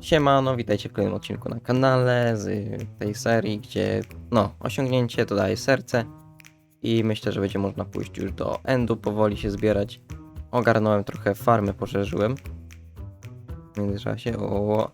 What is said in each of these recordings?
Siemano, witajcie w kolejnym odcinku na kanale z tej serii, gdzie no, osiągnięcie to daje serce i myślę, że będzie można pójść już do endu, powoli się zbierać. Ogarnąłem trochę farmy, poszerzyłem. W międzyczasie, o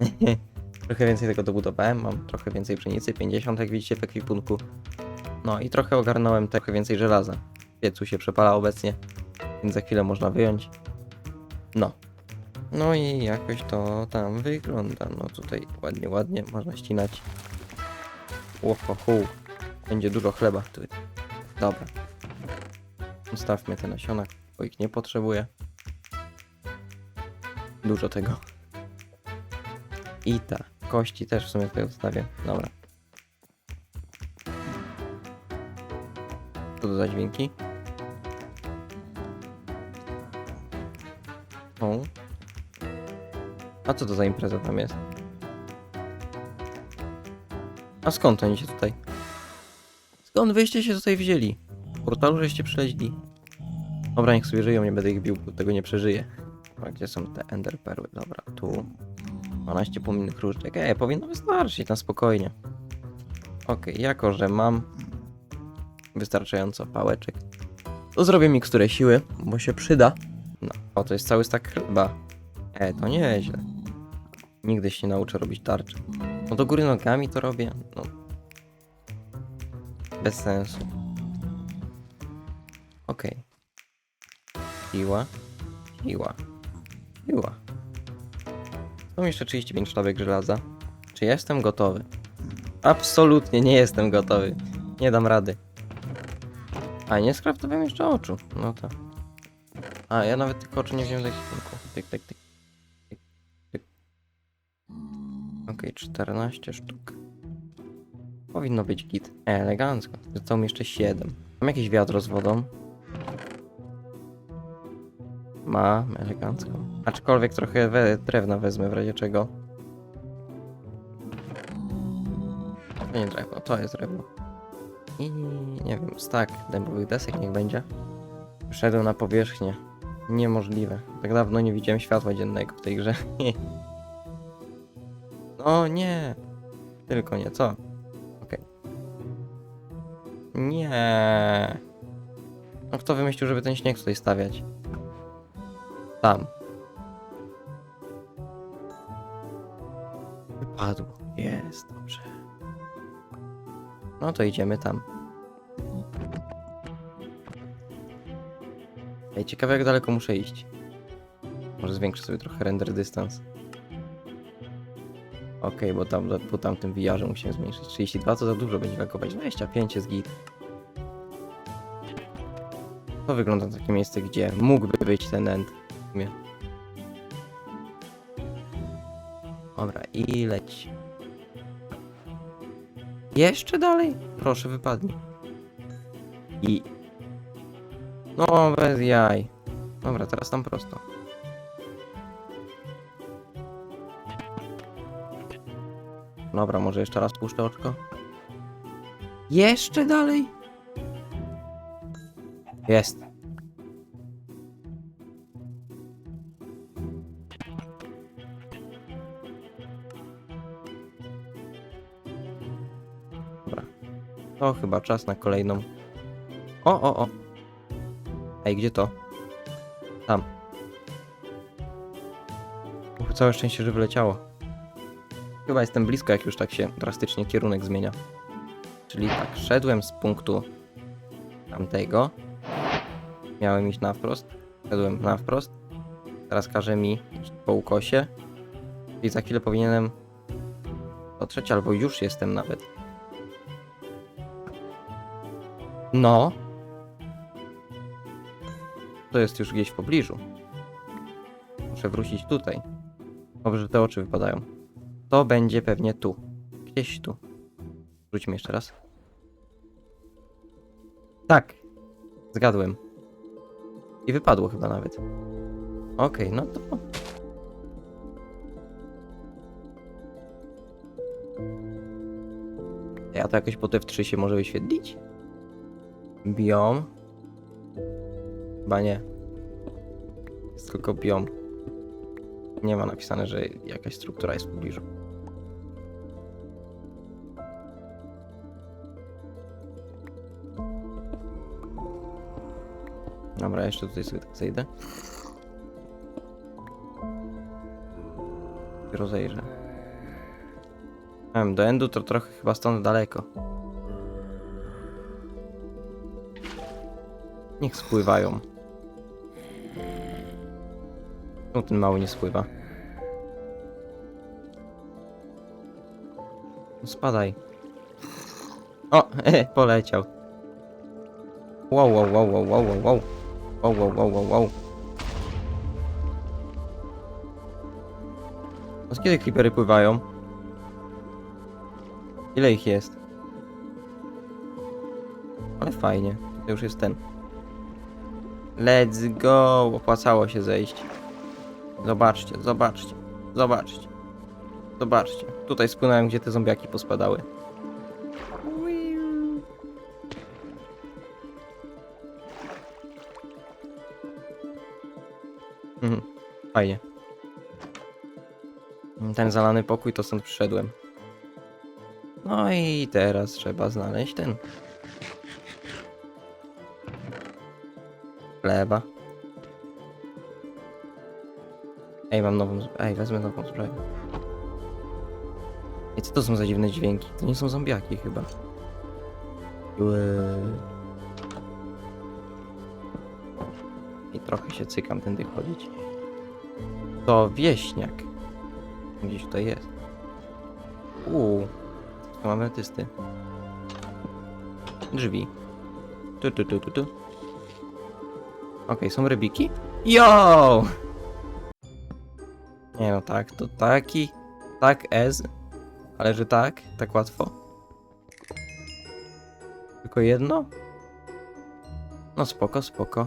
Trochę więcej tego dobudowałem, mam trochę więcej pszenicy, 50 jak widzicie w ekwipunku. No i trochę ogarnąłem trochę więcej żelaza. W piecu się przepala obecnie, więc za chwilę można wyjąć. No, no i jakoś to tam wygląda. No tutaj ładnie, ładnie można ścinać. Łohohu. Będzie dużo chleba. Tu. Dobra. Ustawmy te nasiona, bo ich nie potrzebuję. Dużo tego. I ta. Kości też w sumie tutaj ustawię. Dobra. Tu dodać dźwięki. Co to za impreza tam jest? A skąd oni się tutaj? Skąd wyście się tutaj wzięli? W portalu żeście przyleźli. Dobra, niech sobie żyją, nie będę ich bił, bo tego nie przeżyję. A gdzie są te ender perły? Dobra, tu. 12 płomiennych różdżek. Ej, powinno wystarczyć na spokojnie. Okej, jako że mam wystarczająco pałeczek, to zrobię miksturę siły, bo się przyda. No, o, to jest cały stak chleba. E, to nieźle. Nigdy się nie nauczę robić tarczy. No do góry nogami to robię. No. Bez sensu. Okej. Siła. Siła. Siła. Są jeszcze 35 sztabek żelaza. Czy jestem gotowy? Absolutnie nie jestem gotowy. Nie dam rady. A nie skraftowałem jeszcze oczu. No to. A, ja nawet tylko oczu nie wziąłem do ekwipunku. Tyk, tyk. Tyk, Okej, 14 sztuk. Powinno być git. Elegancko. Zostało mi jeszcze 7. Mam jakieś wiadro z wodą. Mam, elegancko. Aczkolwiek trochę we, drewna wezmę w razie czego. To nie drewno, to jest drewno. I nie wiem, stak dębowych desek niech będzie. Wszedłem na powierzchnię. Niemożliwe. Tak dawno nie widziałem światła dziennego w tej grze. no nie. Tylko nie, co? Okej. Nie. No kto wymyślił, żeby ten śnieg tutaj stawiać? Tam. Wypadło. Jest, dobrze. No to idziemy tam. Ej, ciekawe jak daleko muszę iść. Może zwiększę sobie trochę render dystans. Okej, bo tam po tamtym VR musimy zmniejszyć. 32 to za dużo będzie lagować. 25 jest git. To wygląda na takie miejsce, gdzie mógłby być ten end. Dobra, i leć. Jeszcze dalej? Proszę, wypadnij. I... No, bez jaj. Dobra, teraz tam prosto. Dobra, może jeszcze raz puszczę oczko. Jeszcze dalej? Jest. Dobra. To chyba czas na kolejną. O, o, o. Ej, gdzie to? Tam. Uch, całe szczęście, że wyleciało. Chyba jestem blisko, jak już tak się drastycznie kierunek zmienia. Czyli tak, szedłem z punktu tamtego. Miałem iść na wprost. Szedłem na wprost. Teraz każe mi iść po ukosie. I za chwilę powinienem dotrzeć, albo już jestem nawet. No. To jest już gdzieś w pobliżu. Muszę wrócić tutaj. Dobrze, że te oczy wypadają. To będzie pewnie tu. Gdzieś tu. Wróćmy jeszcze raz. Tak. Zgadłem. I wypadło chyba nawet. Okej, no to... Ja to jakoś po F3 się może wyświetlić? Biom. Chyba nie. Jest tylko biom. nie ma napisane, że jakaś struktura jest w pobliżu. Dobra, jeszcze tutaj sobie tak zejdę. Rozejrzę. Em, do endu to trochę chyba stąd daleko. Niech spływają. Czemu ten mały nie spływa? No spadaj. O, poleciał. Wow, wow, wow, wow, wow, wow, wow. Wow, wow, wow, wow. Od kiedy klipery pływają? Ile ich jest? Ale fajnie. To już jest ten. Let's go! Opłacało się zejść. Zobaczcie, zobaczcie, zobaczcie. Zobaczcie. Tutaj spłynąłem, gdzie te zombiaki pospadały. Fajnie. Ten zalany pokój to stąd przyszedłem. No i teraz trzeba znaleźć ten. Chleba. Ej, mam nową. Ej, wezmę nową zbroję. I co to są za dziwne dźwięki? To nie są zombiaki chyba. I trochę się cykam tędy chodzić. To wieśniak. Gdzieś tutaj jest. Uuu. Tu mamy artysty. Drzwi. Tu, tu, tu, tu, tu. Okej, są rybiki? Yo! Nie no tak, to taki, tak ez, ale że tak, tak łatwo. Tylko jedno? No spoko, spoko.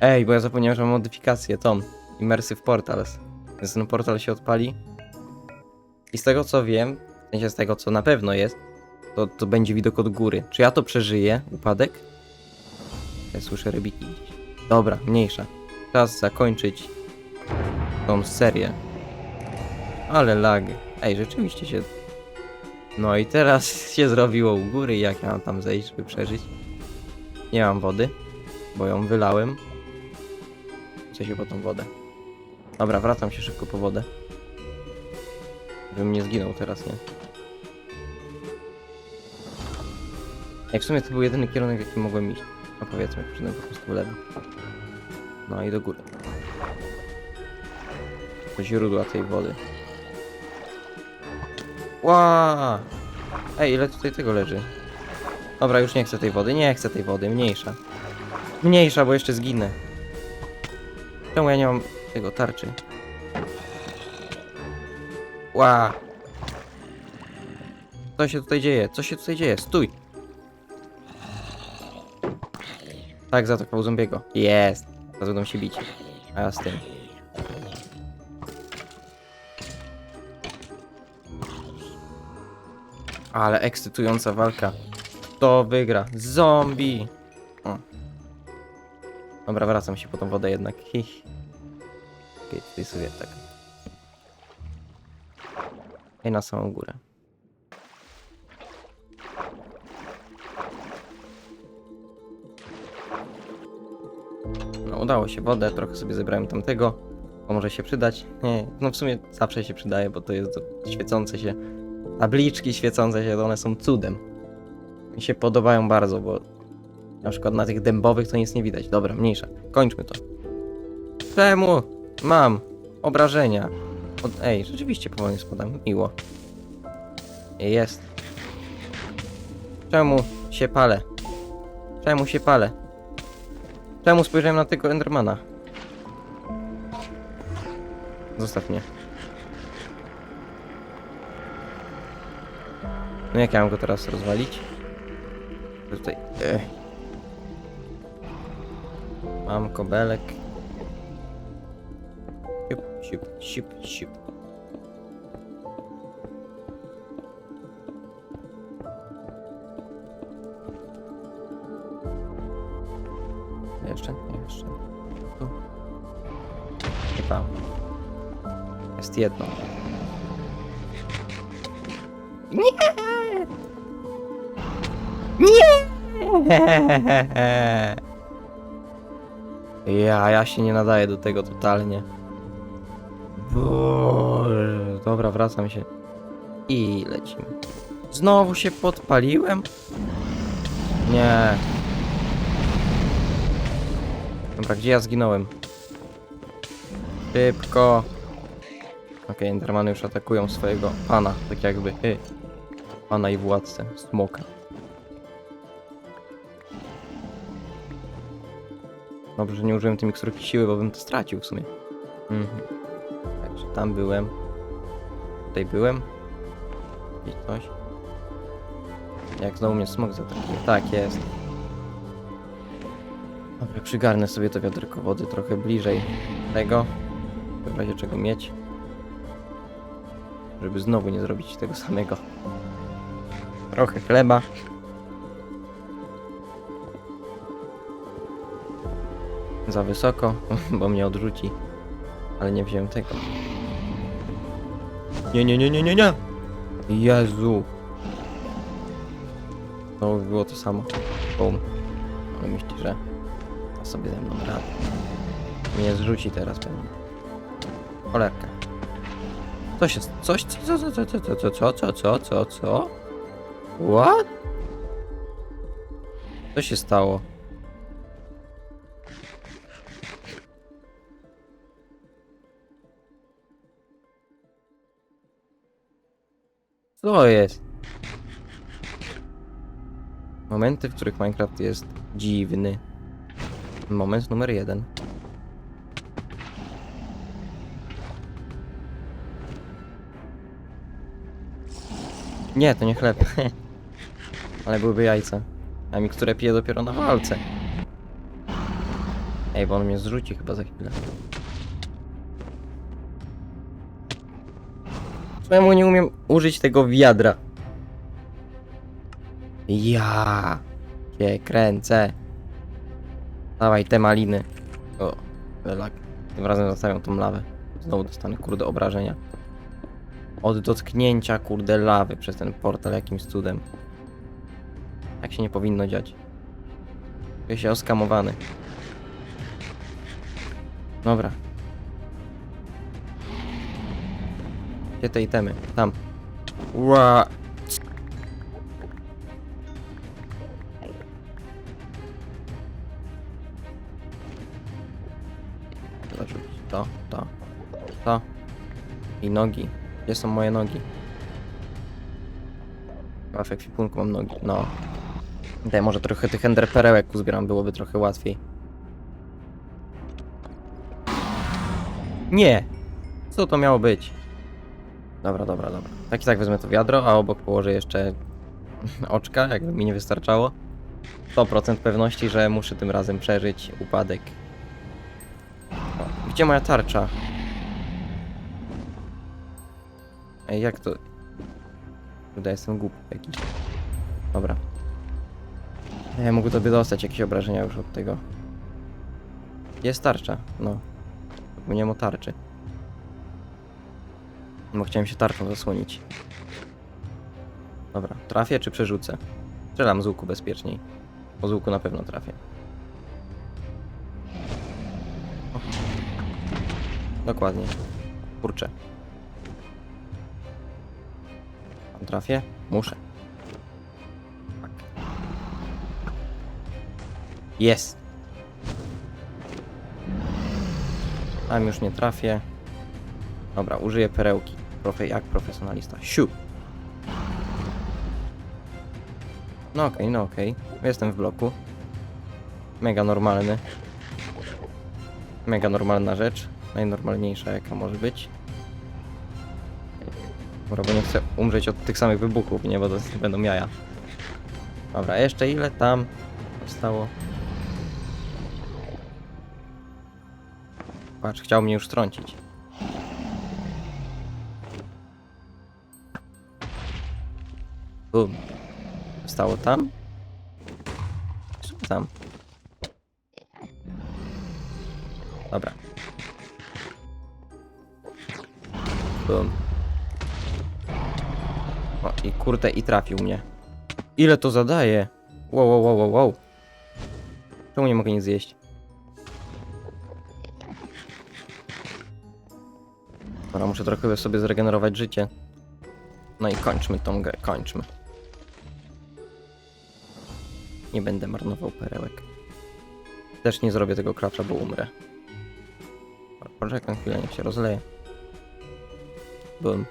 Ej, bo ja zapomniałem, że mam modyfikację, tą, Immersive Portals. Więc ten portal się odpali. I z tego co wiem, w sensie z tego co na pewno jest, to, to będzie widok od góry. Czy ja to przeżyję, upadek? Ja słyszę rybiki. Dobra, mniejsza. Czas zakończyć tą serię. Ale lag. Ej, rzeczywiście się... No i teraz się zrobiło u góry. Jak ja mam tam zejść, żeby przeżyć? Nie mam wody, bo ją wylałem. Się po tą wodę. Dobra, wracam się szybko po wodę. Żebym nie zginął teraz, nie? Ej, w sumie to był jedyny kierunek, jaki mogłem iść. No powiedzmy, przyszedłem po prostu w lewo. No i do góry. Do źródła tej wody. Ła! Ej, ile tutaj tego leży? Dobra, już nie chcę tej wody, nie chcę tej wody, mniejsza. Mniejsza, bo jeszcze zginę. Czemu ja nie mam tego tarczy? Ła! Co się tutaj dzieje? Co się tutaj dzieje? Stój! Tak, zaatakował zombiego. Jest! Teraz będą się bić. A ja z tym. Ale ekscytująca walka. Kto wygra? Zombie! O. Dobra, wracam się po tą wodę jednak. Okej, tutaj sobie tak. I na samą górę. No, udało się wodę, trochę sobie zebrałem tamtego. To może się przydać. Nie, no w sumie zawsze się przydaje, bo to jest to świecące się. Tabliczki świecące się, one są cudem. Mi się podobają bardzo, bo na przykład na tych dębowych to nic nie widać. Dobra, mniejsza. Kończmy to. Czemu? Mam obrażenia. Od... Ej, rzeczywiście powoli spadam. Miło. Jest. Czemu się palę? Czemu się palę? Czemu spojrzałem na tego Endermana? Zostaw mnie. No jak ja mam go teraz rozwalić? Tutaj. Ech. Mam kobelek. Siup, siup, siup, siup. Jeszcze? Jeszcze. Tu. Jak Jest jedno. Nie! Nie! Ja, ja się nie nadaję do tego totalnie. Boże. Dobra, wracam się. I lecimy. Znowu się podpaliłem? Nie. Dobra, gdzie ja zginąłem? Szybko. Okej, Endermany już atakują swojego pana, tak jakby. Hy. Pana i władcę, smoka. Dobrze, że nie użyłem tej miksturki siły, bo bym to stracił w sumie. Mhm. Także tam byłem. Tutaj byłem. Gdzieś coś. Jak znowu mnie smok zaatakuje. Tak, jest. Dobra, przygarnę sobie to wiaderko wody trochę bliżej tego. W razie czego mieć. Żeby znowu nie zrobić tego samego. Trochę chleba. Za wysoko, bo mnie odrzuci. Ale nie wziąłem tego. Nie, nie, nie, nie, nie, nie! Jezu! To było to samo. Bum. Ale myśli, że da sobie ze mną radę. Mnie zrzuci teraz pewnie. Cholerka. Co się... Coś... Co, co, co, co, co, co, co, co, co, co, co? What? Co się stało? Co jest? Momenty, w których Minecraft jest dziwny. Moment numer jeden. Nie, to nie chleb. Ale byłyby jajca. A mi, które piję dopiero na walce. Ej, bo on mnie zrzuci chyba za chwilę. Czemu nie umiem użyć tego wiadra? Ja cię kręcę. Dawaj te maliny. O, lak. Tym razem zostawiam tą lawę. Znowu dostanę kurde obrażenia. Od dotknięcia kurde lawy przez ten portal jakimś cudem. Tak się nie powinno dziać. Czuję się oskamowany. Dobra. Gdzie te itemy? Tam. Ła. To, to, to. I nogi. Gdzie są moje nogi? Chyba w ekwipunku mam nogi. No. Daj, może trochę tych ender perełek uzbieram, byłoby trochę łatwiej. Nie! Co to miało być? Dobra, dobra, dobra. Tak i tak wezmę to wiadro, a obok położę jeszcze oczka, jakby mi nie wystarczało. 100% pewności, że muszę tym razem przeżyć upadek. O, gdzie moja tarcza? Ej, jak to... Kurde, jestem głupi jakiś. Dobra. Ja mógł tobie dostać jakieś obrażenia już od tego. Jest tarcza, no. Zapomniałem o tarczy. Bo chciałem się tarczą zasłonić. Dobra, trafię czy przerzucę? Strzelam z łuku bezpieczniej. Po z łuku na pewno trafię. O. Dokładnie. Kurczę. Tam trafię? Muszę. Tak. Jest. Tam już nie trafię. Dobra, użyję perełki. Profe jak profesjonalista. Siu! No okej, no okej. Jestem w bloku. Mega normalny. Mega normalna rzecz. Najnormalniejsza jaka może być. Dobra, bo nie chcę umrzeć od tych samych wybuchów, nie? Bo to będą jaja. Dobra, jeszcze ile tam zostało? Patrz, chciał mnie już trącić. Bum. Zostało tam? Tam? Bum. O, i kurde, i trafił mnie. Ile to zadaje? Wow, wow, wow, wow, wow. Czemu nie mogę nic zjeść? Dobra, muszę trochę sobie zregenerować życie. No i kończmy tą grę, kończmy. Nie będę marnował perełek. Też nie zrobię tego klacza, bo umrę. Poczekam chwilę, niech się rozleje. Bum.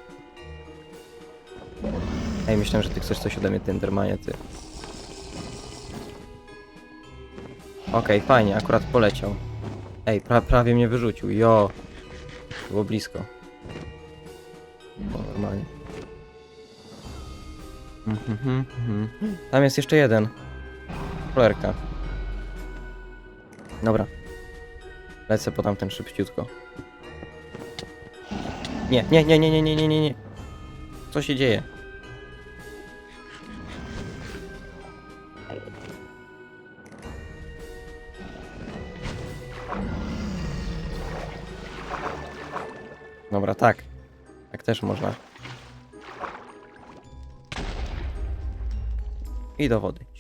Ej, myślałem, że ty chcesz coś ode mnie, Tendermanie, ty. Okej, fajnie, akurat poleciał. Ej, pra prawie mnie wyrzucił, jo. Było blisko. O, normalnie. Mhm, mhm, mhm. Tam jest jeszcze jeden. Cholerka. Dobra. Lecę po tamten szybciutko. Nie, nie, nie, nie, nie, nie, nie, nie, nie. Co się dzieje? Dobra, tak. Tak też można. I do wody.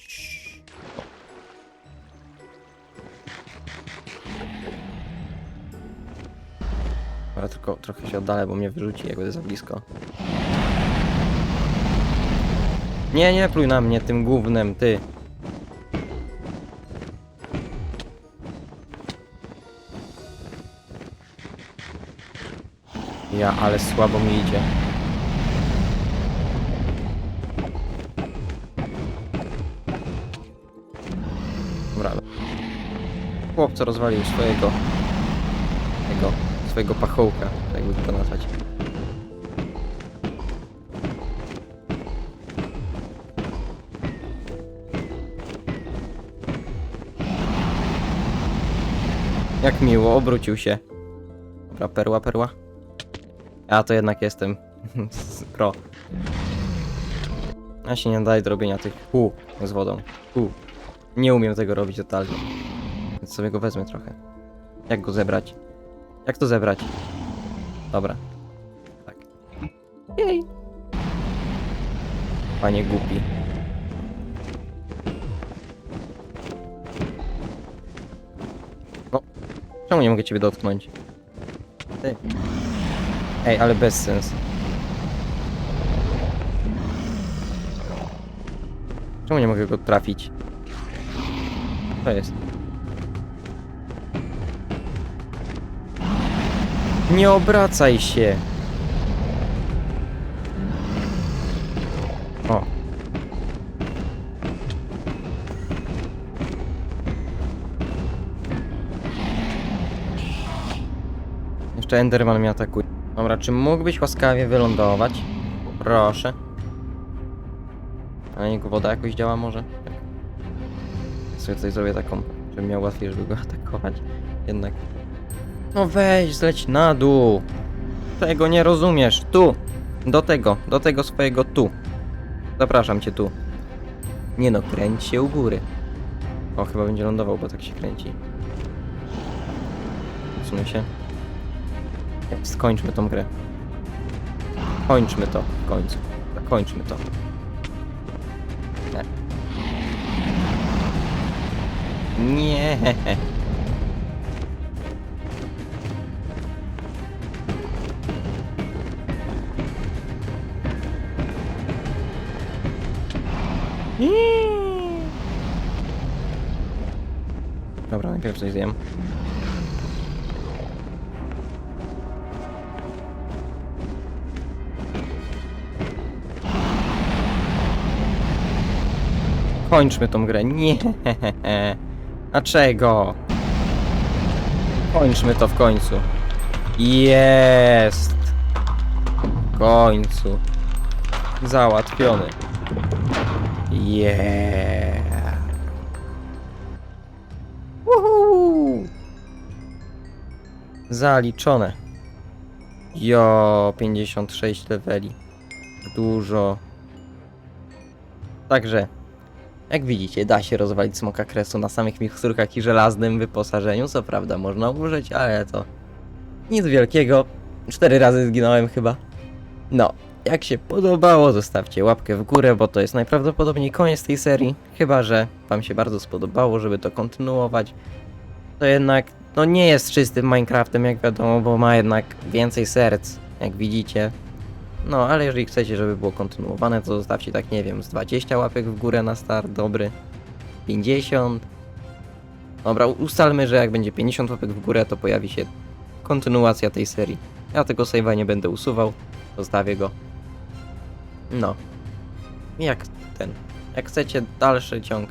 Dobra, tylko trochę się oddalę, bo mnie wyrzuci, jak będę za blisko. Nie, nie pluj na mnie tym gównem, ty. Ja, ale słabo mi idzie. Dobra. Chłopco rozwalił swojego... Tego... swojego pachołka, jakby to nazwać. Jak miło, obrócił się. Dobra, perła, perła. Ja to jednak jestem pro. Ja się nie daję do robienia tych pół z wodą. Pół. Nie umiem tego robić totalnie. Więc sobie go wezmę trochę. Jak go zebrać? Jak to zebrać? Dobra. Tak. Jej. Panie głupi. No. Czemu nie mogę ciebie dotknąć? Ty. Ej, ale bez sens. Czemu nie mogę go trafić? Co jest? Nie obracaj się! O. Jeszcze Enderman mnie atakuje. Dobra, czy mógłbyś łaskawie wylądować? Proszę. A niego woda jakoś działa może? Tak. Sobie tutaj zrobię taką, żebym miał łatwiej, żeby go atakować. Jednak. No weź, zleć na dół. Tego nie rozumiesz. Tu. Do tego, do tego swojego tu. Zapraszam cię tu. Nie no, kręć się u góry. O, chyba będzie lądował, bo tak się kręci. Odsunę się. Skończmy tą grę. Kończmy to w końcu. Kończmy to. Nie. Nie. Dobra, najpierw coś zjem. Kończmy tą grę. Nie. Dlaczego? Kończmy to w końcu. Jest. W końcu. Załatwiony. Yeah. Woohoo. Zaliczone. Jo, 56 leveli. Dużo. Także, jak widzicie, da się rozwalić smoka kresu na samych miksturkach i żelaznym wyposażeniu. Co prawda można użyć, ale to nic wielkiego. Cztery razy zginąłem chyba. No, jak się podobało, zostawcie łapkę w górę, bo to jest najprawdopodobniej koniec tej serii. Chyba, że Wam się bardzo spodobało, żeby to kontynuować. To jednak, no nie jest czystym Minecraftem, jak wiadomo, bo ma jednak więcej serc, jak widzicie. No, ale jeżeli chcecie, żeby było kontynuowane, to zostawcie tak, nie wiem, z 20 łapek w górę na start, dobry. 50. Dobra, ustalmy, że jak będzie 50 łapek w górę, to pojawi się kontynuacja tej serii. Ja tego save'a nie będę usuwał, zostawię go. No. Jak ten. Jak chcecie dalszy ciąg,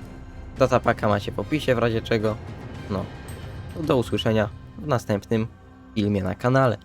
datapaka macie w opisie, w razie czego. No. Do usłyszenia w następnym filmie na kanale.